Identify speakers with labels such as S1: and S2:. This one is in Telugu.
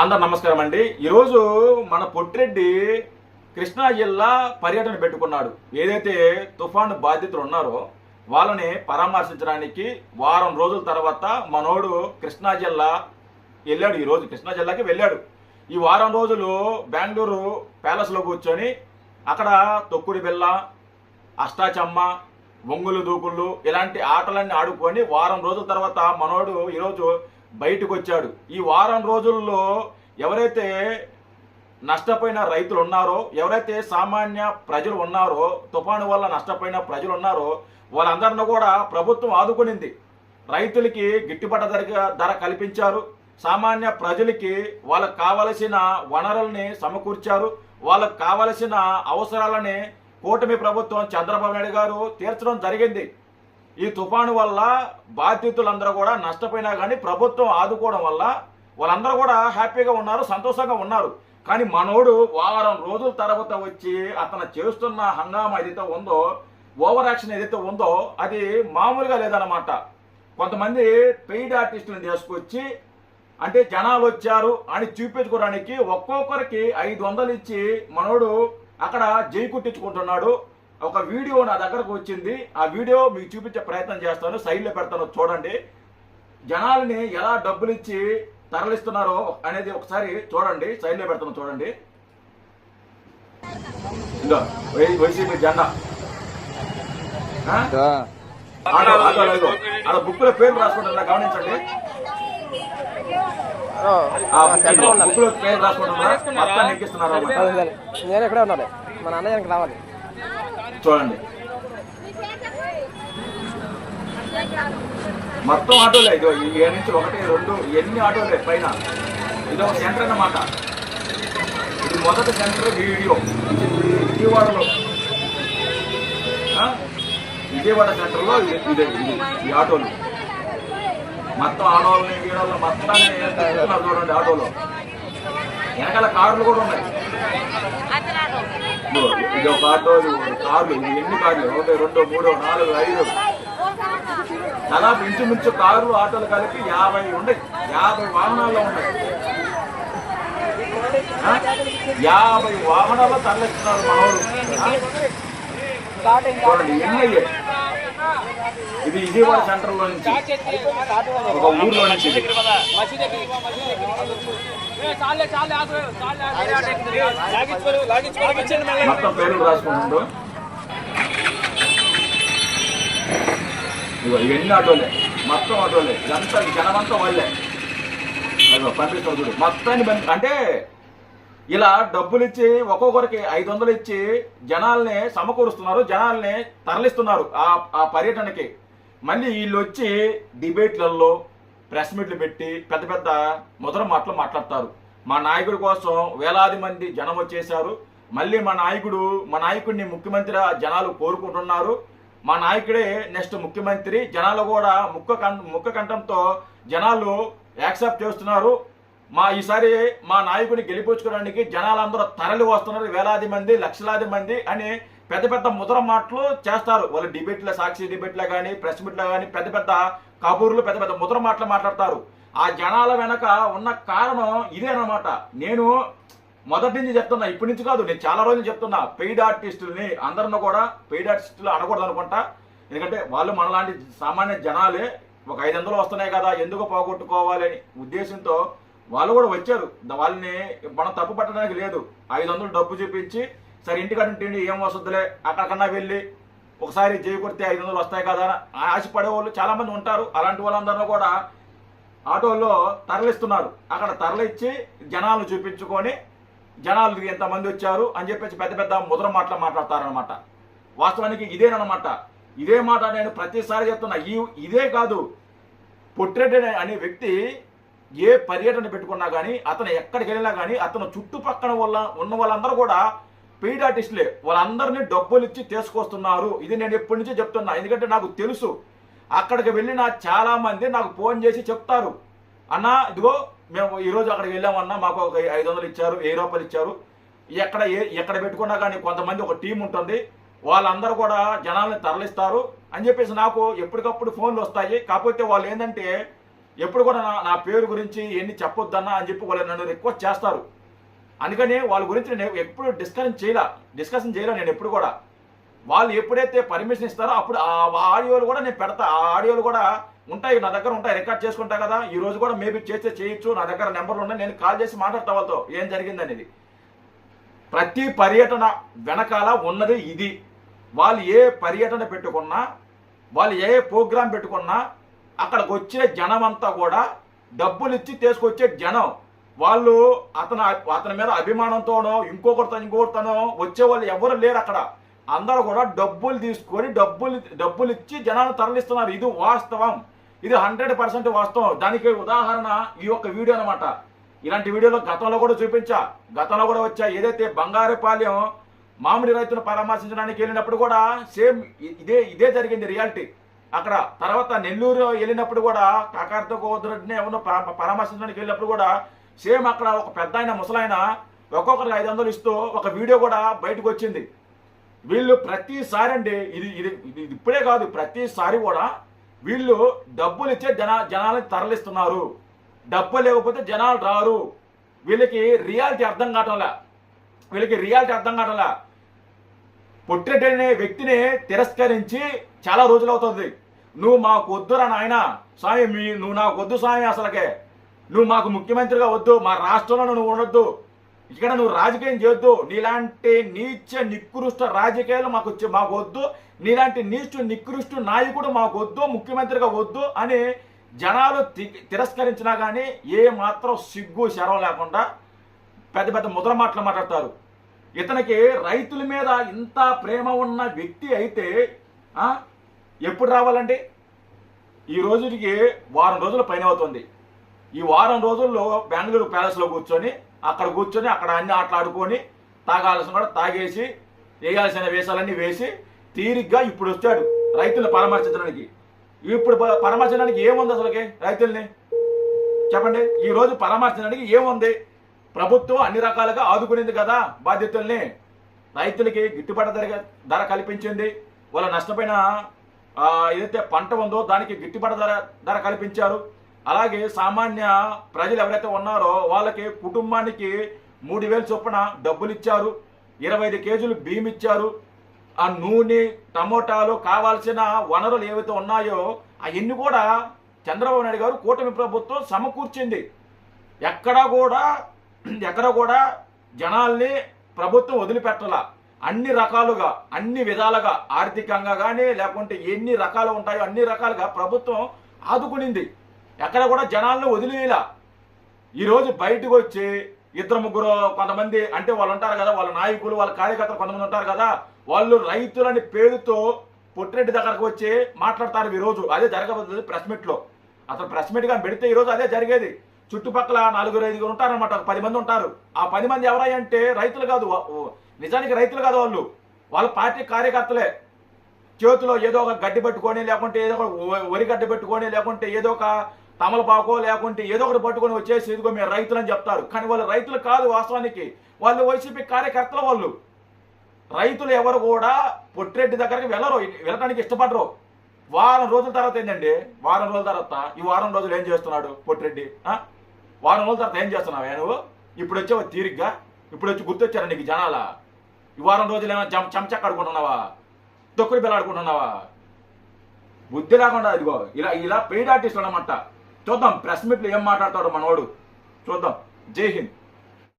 S1: అందరు నమస్కారం అండి. ఈరోజు మన పొట్టిరెడ్డి కృష్ణా జిల్లా పర్యటన పెట్టుకున్నాడు. ఏదైతే తుఫాను బాధితులు ఉన్నారో వాళ్ళని పరామర్శించడానికి వారం రోజుల తర్వాత మనోడు కృష్ణా జిల్లా వెళ్ళాడు. ఈరోజు కృష్ణా జిల్లాకి వెళ్ళాడు. ఈ వారం రోజులు బెంగళూరు ప్యాలెస్లో కూర్చొని అక్కడ తొక్కుడు బిల్ల అష్టాచమ్మ ఒంగులు దూకుళ్ళు ఇలాంటి ఆటలన్నీ ఆడుకొని వారం రోజుల తర్వాత మనోడు ఈరోజు బయటకు వచ్చాడు ఈ వారం రోజుల్లో ఎవరైతే నష్టపోయిన రైతులు ఉన్నారో ఎవరైతే సామాన్య ప్రజలు ఉన్నారో తుఫాను వల్ల నష్టపోయిన ప్రజలు ఉన్నారో వాళ్ళందరిని కూడా ప్రభుత్వం ఆదుకునింది. రైతులకి గిట్టుబాటు ధర ధర కల్పించారు. సామాన్య ప్రజలకి వాళ్ళకి కావలసిన వనరుల్ని సమకూర్చారు. వాళ్ళకు కావలసిన అవసరాలని కూటమి ప్రభుత్వం చంద్రబాబు నాయుడు గారు తీర్చడం జరిగింది. ఈ తుఫాను వల్ల బాధితులందరూ కూడా నష్టపోయినా కానీ ప్రభుత్వం ఆదుకోవడం వల్ల వాళ్ళందరూ కూడా హ్యాపీగా ఉన్నారు సంతోషంగా ఉన్నారు. కానీ మనోడు వారం రోజుల తర్వాత వచ్చి అతను చేస్తున్న హంగామా ఏదైతే ఉందో ఓవర్ యాక్షన్ ఏదైతే ఉందో అది మామూలుగా లేదన్నమాట. కొంతమంది పెయిడ్ ఆర్టిస్టులను తీసుకొచ్చి అంటే జనాలు వచ్చారు అని చూపించుకోవడానికి ఒక్కొక్కరికి ఐదు వందలు ఇచ్చి మనోడు అక్కడ జై కుట్టించుకుంటున్నాడు. ఒక వీడియో నా దగ్గరకు వచ్చింది. ఆ వీడియో మీకు చూపించే ప్రయత్నం చేస్తాను. సైడ్లో పెడతాను. చూడండి. జనాలని ఎలా డబ్బులు ఇచ్చి తరలిస్తున్నారో అనేది ఒకసారి చూడండి. సైడ్లో పెడతాను. చూడండి. వైసీపీ జెండా. అలా బుక్కులో పేర్లు రాసుకుంటున్నా గమనించండి. బుక్లో పేరు రాసుకుంటున్నా ఎక్కిస్తున్నారు.
S2: నేను ఎక్కడే ఉన్నాను మా నాన్న రావాలి.
S1: చూడండి. మొత్తం ఆటోలే ఇదో ఏ నుంచి ఒకటి రెండు ఎన్ని ఆటోలే పైన. ఇది ఒక సెంటర్ అన్నమాట. ఇది మొదటి సెంటర్ వీడియో. విజయవాడలో. ఆ? విజయవాడ సెంటర్లో ఇది ఇదే ఈ ఆటోలు. మొత్తం ఆడవాళ్ళని వీడియోలు మొత్తాన్ని చూడండి ఆటోలో. వెనకాల కార్లు కూడా ఉన్నాయి. ఇది ఒక ఆటో కార్లు ఎన్ని కార్లు? ఒకటి రెండు మూడు నాలుగు ఐదు. దాదాపు ఇంచుమించు కార్లు ఆటోలు కలిపి యాభై ఉన్నాయి. యాభై వాహనాల్లో ఉన్నాయి? యాభై వాహనాల్లో తరలిస్తున్నారు? చూడండి ఎన్ని అయ్యాయి? ఇది విజయవాడ సెంటర్లో నుంచి ఒక ఊర్లో నుంచి మొత్తం పేర్లు రాసుకుంటుండ్రు ఇగో ఇవన్నీ ఆటోలే. మొత్తం ఆటోలే. ఇదంతా జనమంతా వాళ్ళే. అదిగో పంపిస్తాం చూడు. మొత్తాన్ని పంపి అంటే ఇలా డబ్బులు ఇచ్చి ఒక్కొక్కరికి ఐదు వందలు ఇచ్చి జనాల్ని సమకూరుస్తున్నారు జనాల్ని తరలిస్తున్నారు ఆ ఆ పర్యటనకి. మళ్ళీ వీళ్ళు వచ్చి డిబేట్లలో ప్రెస్ మీట్లు పెట్టి పెద్ద పెద్ద ముద్ర మాటలు మాట్లాడతారు. మా నాయకుడి కోసం వేలాది మంది జనం వచ్చేసారు మళ్ళీ మా నాయకుడు మా నాయకుడిని ముఖ్యమంత్రి జనాలు కోరుకుంటున్నారు. మా నాయకుడే నెక్స్ట్ ముఖ్యమంత్రి. జనాలు కూడా ముక్క కం- ముక్క కంఠంతో జనాలు యాక్సెప్ట్ చేస్తున్నారు. మా ఈసారి మా నాయకుని గెలిపించుకోవడానికి జనాలందరూ తరలి వస్తున్నారు. వేలాది మంది లక్షలాది మంది అని పెద్ద పెద్ద ముద్ర మాటలు చేస్తారు. వాళ్ళు డిబేట్ల సాక్షి డిబేట్లో కానీ ప్రెస్ మీట్లో కానీ పెద్ద పెద్ద కబూర్లు పెద్ద పెద్ద ముద్ర మాటలు మాట్లాడతారు. ఆ జనాల వెనక ఉన్న కారణం ఇదేనమాట. నేను మొదటి నుంచి చెప్తున్నా ఇప్పటి నుంచి కాదు నేను చాలా రోజులు చెప్తున్నా పెయిడ్ ఆర్టిస్టులని అందరిని కూడా పెయిడ్ ఆర్టిస్టులు అనకూడదు అనుకుంటా. ఎందుకంటే వాళ్ళు మనలాంటి సామాన్య జనాలే ఒక ఐదు వందలు వస్తున్నాయి కదా ఎందుకు పోగొట్టుకోవాలి అని ఉద్దేశంతో వాళ్ళు కూడా వచ్చారు. వాళ్ళని మనం తప్పు పట్టడానికి లేదు. ఐదు వందలు డబ్బు చూపించి సరే ఇంటికాడ తిండి ఏం వస్తుందిలే అక్కడికన్నా వెళ్ళి ఒకసారి చేయి కొడితే ఐదు వందలు వస్తాయి కదా అని ఆశపడే వాళ్ళు చాలామంది ఉంటారు. అలాంటి వాళ్ళందరినీ కూడా ఆటోల్లో తరలిస్తున్నారు. అక్కడ తరలిచ్చి జనాలను చూపించుకొని జనాలు ఎంతమంది వచ్చారు? అని చెప్పేసి పెద్ద పెద్ద ముద్ర మాటలు మాట్లాడతారనమాట వాస్తవానికి ఇదేనమాట ఇదే మాట నేను ప్రతిసారి చెప్తున్నా. ఈ ఇదే కాదు. పొట్రెడ్డి అనే వ్యక్తి ఏ పర్యటన పెట్టుకున్నా కానీ అతను ఎక్కడికి వెళ్ళినా కానీ అతను చుట్టుపక్కల వల్ల ఉన్న వాళ్ళందరూ కూడా పెయిడ్ ఆర్టిస్టులే వాళ్ళందరినీ డబ్బులు ఇచ్చి తీసుకొస్తున్నారు. ఇది నేను ఎప్పటి నుంచో చెప్తున్నా. ఎందుకంటే నాకు తెలుసు. అక్కడికి వెళ్ళిన చాలా మంది నాకు ఫోన్ చేసి చెప్తారు. అన్న ఇదిగో మేము ఈరోజు అక్కడికి వెళ్ళామన్నా మాకు ఒక ఐదు వందలు ఇచ్చారు వెయ్యి రూపాయలు ఇచ్చారు. ఎక్కడ ఏ ఎక్కడ పెట్టుకున్నా కానీ కొంతమంది ఒక టీం ఉంటుంది. వాళ్ళందరూ కూడా జనాల్ని తరలిస్తారు. అని చెప్పేసి నాకు ఎప్పటికప్పుడు ఫోన్లు వస్తాయి. కాకపోతే వాళ్ళు ఏంటంటే ఎప్పుడు కూడా నా నా పేరు గురించి ఎన్ని చెప్పొద్దన్నా అని చెప్పి వాళ్ళు నన్ను రిక్వెస్ట్ చేస్తారు. అందుకని వాళ్ళ గురించి నేను ఎప్పుడు డిస్కషన్ చేయలే. డిస్కషన్ చేయలే నేను ఎప్పుడు కూడా. వాళ్ళు ఎప్పుడైతే పర్మిషన్ ఇస్తారో అప్పుడు ఆ ఆడియోలు కూడా నేను పెడతా. ఆ ఆడియోలు కూడా ఉంటాయి నా దగ్గర ఉంటాయి. రికార్డ్ చేసుకుంటా కదా. ఈ రోజు కూడా మేబీ చేస్తే చేయొచ్చు. నా దగ్గర నెంబర్లు ఉన్నాయి. నేను కాల్ చేసి మాట్లాడతా వాళ్ళతో ఏం జరిగింది అనేది. ప్రతి పర్యటన వెనకాల ఉన్నది ఇది. వాళ్ళు ఏ పర్యటన పెట్టుకున్నా వాళ్ళు ఏ ప్రోగ్రాం పెట్టుకున్నా అక్కడికి వచ్చే జనం అంతా కూడా డబ్బులు ఇచ్చి తీసుకొచ్చే జనం. వాళ్ళు అతను అతని మీద అభిమానంతోనో ఇంకొకరితో ఇంకొకరితోనో వచ్చే వాళ్ళు ఎవరు లేరు అక్కడ. అందరూ కూడా డబ్బులు తీసుకొని డబ్బులు డబ్బులు ఇచ్చి జనాన్ని తరలిస్తున్నారు. ఇది వాస్తవం. ఇది హండ్రెడ్ పర్సెంట్ వాస్తవం. దానికి ఉదాహరణ ఈ యొక్క వీడియో అనమాట ఇలాంటి వీడియోలో గతంలో కూడా చూపించా. గతంలో కూడా వచ్చా. ఏదైతే బంగారుపాలెం మామిడి రైతును పరామర్శించడానికి వెళ్ళినప్పుడు కూడా సేమ్ ఇదే ఇదే జరిగింది రియాలిటీ. అక్కడ తర్వాత నెల్లూరు వెళ్ళినప్పుడు కూడా కాకార్తో గోద్రెడ్డిని ఎవరినో పరామర్శించడానికి వెళ్ళినప్పుడు కూడా సేమ్ అక్కడ ఒక పెద్ద ఆయన ముసలాయన ఒక్కొక్కరికి ఐదు వందలు ఇస్తూ ఒక వీడియో కూడా బయటకు వచ్చింది. వీళ్ళు ప్రతిసారి అండి ఇది ఇది ఇది ఇప్పుడే కాదు ప్రతిసారి కూడా వీళ్ళు డబ్బులు ఇచ్చే జన జనాలని తరలిస్తున్నారు. డబ్బు లేకపోతే జనాలు రారు. వీళ్ళకి రియాలిటీ అర్థం కావటంలా? వీళ్ళకి రియాలిటీ అర్థం కావటంలా? పొట్రెడ్డి అనే వ్యక్తిని తిరస్కరించి చాలా రోజులు అవుతుంది. నువ్వు మాకు వద్దురా నాయన. స్వామి మీ నువ్వు నాకు వద్దు స్వామి అసలకే. నువ్వు మాకు ముఖ్యమంత్రిగా వద్దు మా రాష్ట్రంలో నువ్వు ఉండొద్దు. ఇక్కడ నువ్వు రాజకీయం చేయొద్దు. నీలాంటి నీచ నికృష్ట రాజకీయాలు మాకు వచ్చి- మాకు వద్దు. నీలాంటి నీచు నికృష్టు నాయకుడు మాకు వద్దు ముఖ్యమంత్రిగా వద్దు అని జనాలు తి- తిరస్కరించినా కానీ ఏ మాత్రం సిగ్గు శరం లేకుండా పెద్ద పెద్ద ముద్ర మాటలు మాట్లాడతారు. ఇతనికి రైతుల మీద ఇంత ప్రేమ ఉన్న వ్యక్తి అయితే ఎప్పుడు రావాలండి ఈ రోజుకి వారం రోజుల పైన అవుతుంది. ఈ వారం రోజుల్లో బెంగళూరు ప్యాలెస్లో కూర్చొని అక్కడ కూర్చొని అక్కడ అన్ని ఆటలు ఆడుకొని తాగాల్సిన కూడా తాగేసి వేయాల్సిన వేషాలన్నీ వేసి తీరిగ్గా ఇప్పుడు వచ్చాడు రైతులను పరామర్శించడానికి. ఇప్పుడు ప- పరామర్శించడానికి ఏముంది అసలుకి రైతుల్ని? చెప్పండి. ఈ రోజు పరామర్శించడానికి ఏముంది? ప్రభుత్వం అన్ని రకాలుగా ఆదుకునేది కదా బాధ్యతల్ని. రైతులకి గిట్టుబాటు ధర ధర కల్పించింది. వాళ్ళ నష్టపోయిన ఏదైతే పంట ఉందో దానికి గిట్టుబాటు ధర ధర కల్పించారు. అలాగే సామాన్య ప్రజలు ఎవరైతే ఉన్నారో వాళ్ళకి కుటుంబానికి మూడు వేలు చొప్పున డబ్బులు ఇచ్చారు. ఇరవై ఐదు కేజీలు బియ్యం ఇచ్చారు. ఆ నూనె టమోటాలు కావాల్సిన వనరులు ఏవైతే ఉన్నాయో అవన్నీ కూడా చంద్రబాబు నాయుడు గారు కూటమి ప్రభుత్వం సమకూర్చింది. ఎక్కడా కూడా ఎక్కడ కూడా జనాల్ని ప్రభుత్వం వదిలిపెట్టలా. అన్ని రకాలుగా అన్ని విధాలుగా ఆర్థికంగా కానీ లేకుంటే ఎన్ని రకాలు ఉంటాయో అన్ని రకాలుగా ప్రభుత్వం ఆదుకునింది. ఎక్కడ కూడా జనాలను వదిలేలా ఈరోజు బయటకు వచ్చి ఇద్దరు ముగ్గురు కొంతమంది అంటే వాళ్ళు ఉంటారు కదా వాళ్ళ నాయకులు వాళ్ళ కార్యకర్తలు కొంతమంది ఉంటారు కదా వాళ్ళు రైతులని పేరుతో పొట్టిరెడ్డి దగ్గరకు వచ్చి మాట్లాడతారు ఈ రోజు. అదే జరగబోతుంది ప్రెస్ మీట్లో. అసలు ప్రెస్ మీట్గా పెడితే ఈరోజు అదే జరిగేది. చుట్టుపక్కల నలుగురు ఐదుగురు ఉంటారనమాట పది మంది ఉంటారు. ఆ పది మంది ఎవరై అంటే రైతులు కాదు. నిజానికి రైతులు కాదు వాళ్ళు. వాళ్ళ పార్టీ కార్యకర్తలే. చేతిలో ఏదో ఒక గడ్డి పెట్టుకొని లేకుంటే ఏదో ఒక వరి గడ్డి పెట్టుకొని లేకుంటే ఏదో ఒక తమలపాకో లేకుంటే ఏదో ఒకటి పట్టుకొని వచ్చేసి ఇదిగో మీరు రైతులని చెప్తారు. కానీ వాళ్ళు రైతులు కాదు వాస్తవానికి. వాళ్ళు వైసీపీ కార్యకర్తలు వాళ్ళు. రైతులు ఎవరు కూడా పొట్టిరెడ్డి దగ్గరికి వెళ్ళరు. వెళ్ళడానికి ఇష్టపడరు. వారం రోజుల తర్వాత ఏంటండి వారం రోజుల తర్వాత ఈ వారం రోజులు ఏం చేస్తున్నాడు పొట్టిరెడ్డి? వారం రోజుల తర్వాత ఏం చేస్తున్నావా నువ్వు? ఇప్పుడు వచ్చావు తీరిగ్గా? ఇప్పుడు వచ్చి గుర్తొచ్చారా నీకు జనాల? ఈ వారం రోజులు ఏమైనా జమ చెంచక్క ఆడుకుంటున్నావా తొక్కుడు బిల్ల ఆడుకుంటున్నావా? బుద్ధి లేకుండా ఇదిగో ఇలా ఇలా పెయిడ్ ఆర్టిస్ట్ అనమాట. చూద్దాం ప్రెస్ మీట్లో ఏం మాట్లాడతాడు మనవాడు చూద్దాం. జై హింద్.